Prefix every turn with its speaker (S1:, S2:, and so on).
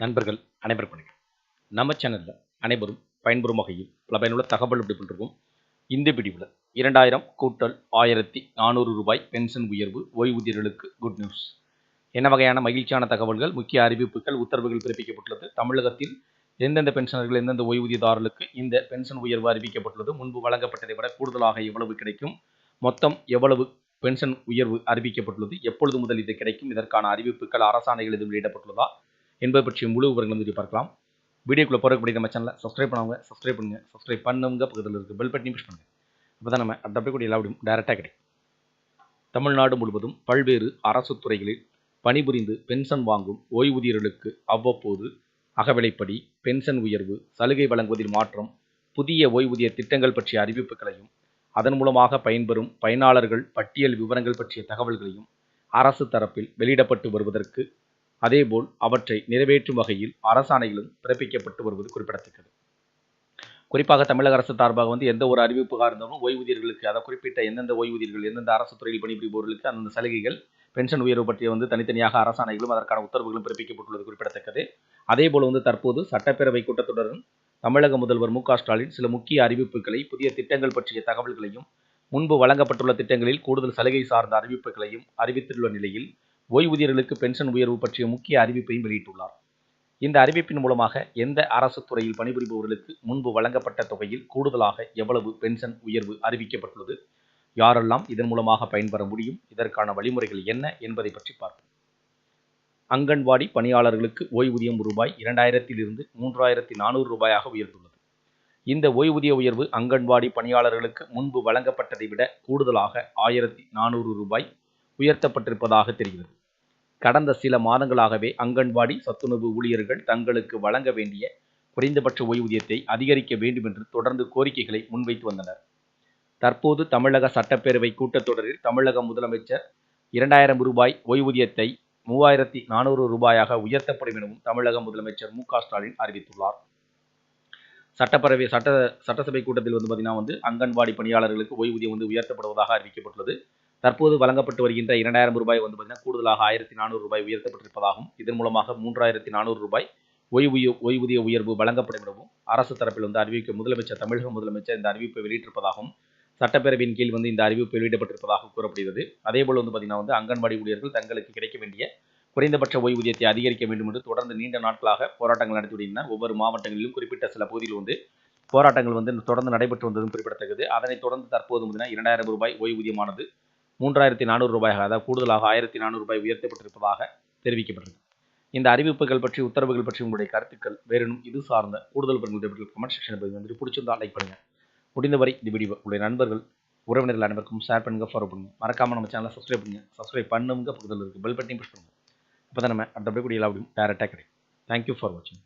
S1: நண்பர்கள் அனைவருக்கும் வணக்கம். நம்ம சேனலில் அனைவரும் பயன்பெறும் வகையில் பல பயனுள்ள தகவல் எப்படி பண்ணிருக்கோம். இந்த பிடிவில் இரண்டாயிரம் கூட்டல் ஆயிரத்தி நானூறு ரூபாய் பென்ஷன் உயர்வு ஓய்வூதியர்களுக்கு குட் நியூஸ் என்ன வகையான மகிழ்ச்சியான தகவல்கள் முக்கிய அறிவிப்புகள் உத்தரவுகள் பிறப்பிக்கப்பட்டுள்ளது? தமிழகத்தில் எந்தெந்த பென்ஷனர்கள் எந்தெந்த ஓய்வூதியதாரர்களுக்கு இந்த பென்ஷன் உயர்வு அறிவிக்கப்பட்டுள்ளது? முன்பு வழங்கப்பட்டதை விட கூடுதலாக எவ்வளவு கிடைக்கும்? மொத்தம் எவ்வளவு பென்ஷன் உயர்வு அறிவிக்கப்பட்டுள்ளது? எப்பொழுது முதல் இது கிடைக்கும்? இதற்கான அறிவிப்புகள் அரசாணைகள் எதுவும் வெளியிடப்பட்டுள்ளதா? என்பது பற்றிய முழு விவரங்களும் வீடியோ பார்க்கலாம். வீடியோக்குள்ளே போகிறக்கூடிய நம்ம சேனலை சப்ஸ்கிரைப் பண்ணுவாங்க சப்ஸ்கிரைப் பண்ணுங்கள் சப்ஸ்கிரைப் பண்ணுங்க பக்கத்தில் இருக்க பெல் பட்டனையும் புஷ் பண்ணுங்கள் அப்போ தான் நம்ம அடுத்த அப்படி எல்லா டேரெக்டாக கிடைக்கும். தமிழ்நாடு முழுவதும் பல்வேறு அரசு துறைகளில் பணிபுரிந்து பென்ஷன் வாங்கும் ஓய்வூதியர்களுக்கு அவ்வப்போது அகவிலைப்படி பென்ஷன் உயர்வு சலுகை வழங்குவதில் மாற்றம் புதிய ஓய்வூதிய திட்டங்கள் பற்றிய அறிவிப்புகளையும் அதன் மூலமாக பயன்பெறும் பயனாளர்கள் பட்டியல் விவரங்கள் பற்றிய தகவல்களையும் அரசு தரப்பில் வெளியிடப்பட்டு வருவதற்கு அதேபோல் அவற்றை நிறைவேற்றும் வகையில் அரசாணைகளும் பிறப்பிக்கப்பட்டு வருவது குறிப்பிடத்தக்கது. குறிப்பாக தமிழக அரசு சார்பாக வந்து எந்த ஒரு அறிவிப்புகாக இருந்தாலும் ஓய்வூதியர்களுக்கு அதை குறிப்பிட்ட எந்தெந்த ஓய்வூதியர்கள் எந்தெந்த அரசு துறையில் பணிபுரிபவர்களுக்கு அந்தந்த சலுகைகள் பென்ஷன் உயர்வு பற்றிய வந்து தனித்தனியாக அரசாணைகளும் அதற்கான உத்தரவுகளும் பிறப்பிக்கப்பட்டுள்ளது குறிப்பிடத்தக்கது. அதேபோல் வந்து தற்போது சட்டப்பேரவை கூட்டத்தொடரும் தமிழக முதல்வர் மு ஸ்டாலின் சில முக்கிய அறிவிப்புகளை புதிய திட்டங்கள் பற்றிய தகவல்களையும் முன்பு வழங்கப்பட்டுள்ள திட்டங்களில் கூடுதல் சலுகை சார்ந்த அறிவிப்புகளையும் அறிவித்துள்ள நிலையில் ஓய்வூதியர்களுக்கு பென்ஷன் உயர்வு பற்றிய முக்கிய அறிவிப்பையும் வெளியிட்டுள்ளார். இந்த அறிவிப்பின் மூலமாக எந்த அரசு துறையில் பணிபுரிபவர்களுக்கு முன்பு வழங்கப்பட்ட தொகையில் கூடுதலாக எவ்வளவு பென்ஷன் உயர்வு அறிவிக்கப்பட்டுள்ளது? யாரெல்லாம் இதன் மூலமாக பயன்பெற முடியும்? இதற்கான வழிமுறைகள் என்ன என்பதை பற்றி பார்ப்போம். அங்கன்வாடி பணியாளர்களுக்கு ஓய்வூதியம் ரூபாய் இரண்டாயிரத்திலிருந்து மூன்றாயிரத்தி நானூறு ரூபாயாக உயர்ந்துள்ளது. இந்த ஓய்வூதிய உயர்வு அங்கன்வாடி பணியாளர்களுக்கு முன்பு வழங்கப்பட்டதை விட கூடுதலாக ஆயிரத்தி நானூறு ரூபாய் உயர்த்தப்பட்டிருப்பதாக தெரிகிறது. கடந்த சில மாதங்களாகவே அங்கன்வாடி சத்துணவு ஊழியர்கள் தங்களுக்கு வழங்க வேண்டிய குறைந்தபட்ச ஓய்வூதியத்தை அதிகரிக்க வேண்டும் என்று தொடர்ந்து கோரிக்கைகளை முன்வைத்து வந்தனர். தற்போது தமிழக சட்டப்பேரவை கூட்டத்தொடரில் தமிழக முதலமைச்சர் இரண்டாயிரம் ரூபாய் ஓய்வூதியத்தை மூவாயிரத்தி நானூறு ரூபாயாக உயர்த்தப்படும் எனவும் தமிழக முதலமைச்சர் மு ஸ்டாலின் அறிவித்துள்ளார். சட்டப்பேரவை சட்ட சட்டசபை கூட்டத்தில் வந்து பார்த்தீங்கன்னா வந்து அங்கன்வாடி பணியாளர்களுக்கு ஓய்வூதியம் வந்து உயர்த்தப்படுவதாக அறிவிக்கப்பட்டுள்ளது. தற்போது வழங்கப்பட்டு வருகின்ற இரண்டாயிரம் ரூபாய் வந்து பார்த்தீங்கன்னா கூடுதலாக ஆயிரத்தி நானூறு ரூபாய் உயர்த்தப்பட்டிருப்பதாகவும் இதன் மூலமாக மூன்றாயிரத்தி நானூறு ரூபாய் ஓய்வூதிய ஓய்வூதிய உயர்வு வழங்கப்படும் எனவும் அரசு தரப்பில் வந்து அறிவிக்க முதலமைச்சர் தமிழக முதலமைச்சர் இந்த அறிவிப்பை வெளியிட்டிருப்பதாகவும் சட்டப்பேரவையின் கீழ் வந்து இந்த அறிவிப்பு வெளியிடப்பட்டிருப்பதாக கூறப்படுகிறது. அதேபோல் வந்து பார்த்தீங்கன்னா வந்து அங்கன்வாடி ஊழியர்கள் தங்களுக்கு கிடைக்க வேண்டிய குறைந்தபட்ச ஓய்வூதியத்தை அதிகரிக்க வேண்டும் என்று தொடர்ந்து நீண்ட நாட்களாக போராட்டங்கள் நடத்தி வருகின்றனர். ஒவ்வொரு மாவட்டங்களிலும் குறிப்பிட்ட சில பகுதியில் வந்து போராட்டங்கள் வந்து தொடர்ந்து நடைபெற்று வந்ததும் குறிப்பிடத்தக்கது. அதனைத் தொடர்ந்து தற்போது பார்த்தீங்கன்னா இரண்டாயிரம் ரூபாய் ஓய்வூதியமானது மூன்றாயிரத்தி நானூறு ரூபாயாக அதாவது கூடுதலாக ஆயிரத்தி நானூறு ரூபாய் உயர்த்தப்பட்டிருப்பதாக தெரிவிக்கப்பட்டது இந்த அறிவிப்புகள் பற்றி உத்தரவுகள் பற்றி உங்களுடைய கருத்துக்கள் வேறெனும் இது சார்ந்த கூடுதல் பற்றி கமெண்ட் செக்ஷன் பதிவு வந்து பிடிச்சிருந்தா லைக் பண்ணுங்கள் முடிந்தவரை இந்த வீடியோ உங்களுடைய நண்பர்கள் உறவினர்கள் அனைவருக்கும் ஷேர் பண்ணுங்க ஃபாலோ பண்ணுங்கள் மறக்காமல் நம்ம சேனலை சப்ஸ்கிரைப் பண்ணுங்கள் சப்ஸ்கிரைப் பண்ணுங்க பக்கத்தில் இருக்குது பெல் பட்டனையும் புஷ் பண்ணுங்கள் அப்போ தான் நம்ம அடுத்தபடி கூடிய எல்லா வீடியும் டேரெக்டாக கிடைக்கும். தேங்க்யூ ஃபார் வாட்சிங்